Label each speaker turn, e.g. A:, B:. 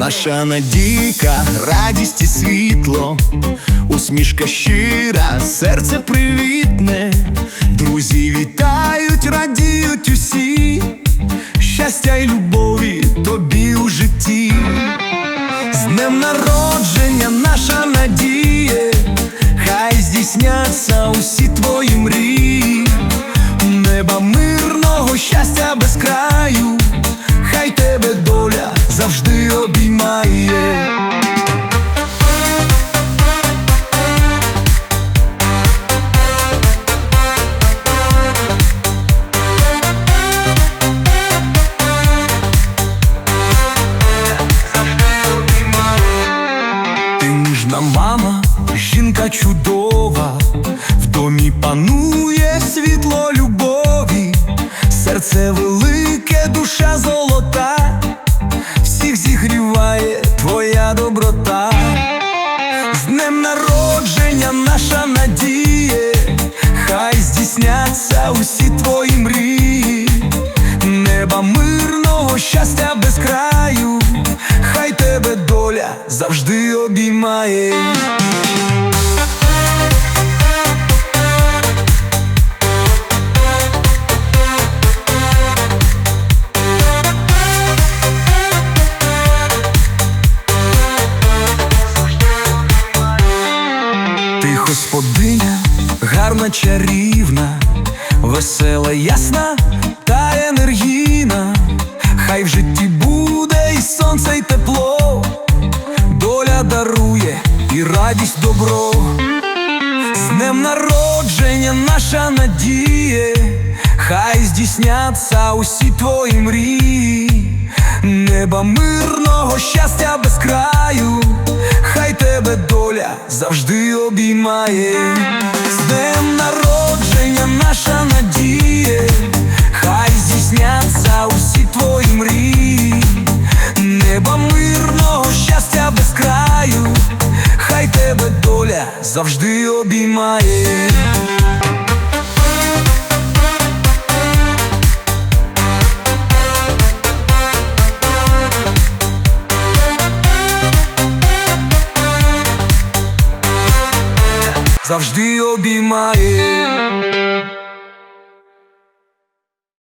A: наша надійка, радість і світло, усмішка щира, серце привітне, друзі вітають, радіють усі, щастя й любові тобі у житті. З днем народження наша надія, хай здійсняться усі твої мрії, неба мирного, щастя без краю, завжди обіймає. Мама, жінка чудова, в домі панує світло любові, серце велике, душа золота, мирного, щастя без краю, хай тебе доля завжди обіймає. Ти господиня, гарна чарівна, весела, ясна житті буде і сонце, і тепло, доля дарує і радість добро. З днем народження наша надія, хай здійсняться усі твої мрії, неба мирного, щастя без краю, хай тебе доля завжди обіймає. З днем народження неба мирного, щастя без краю, хай тебе доля завжди обіймає. Завжди обіймає.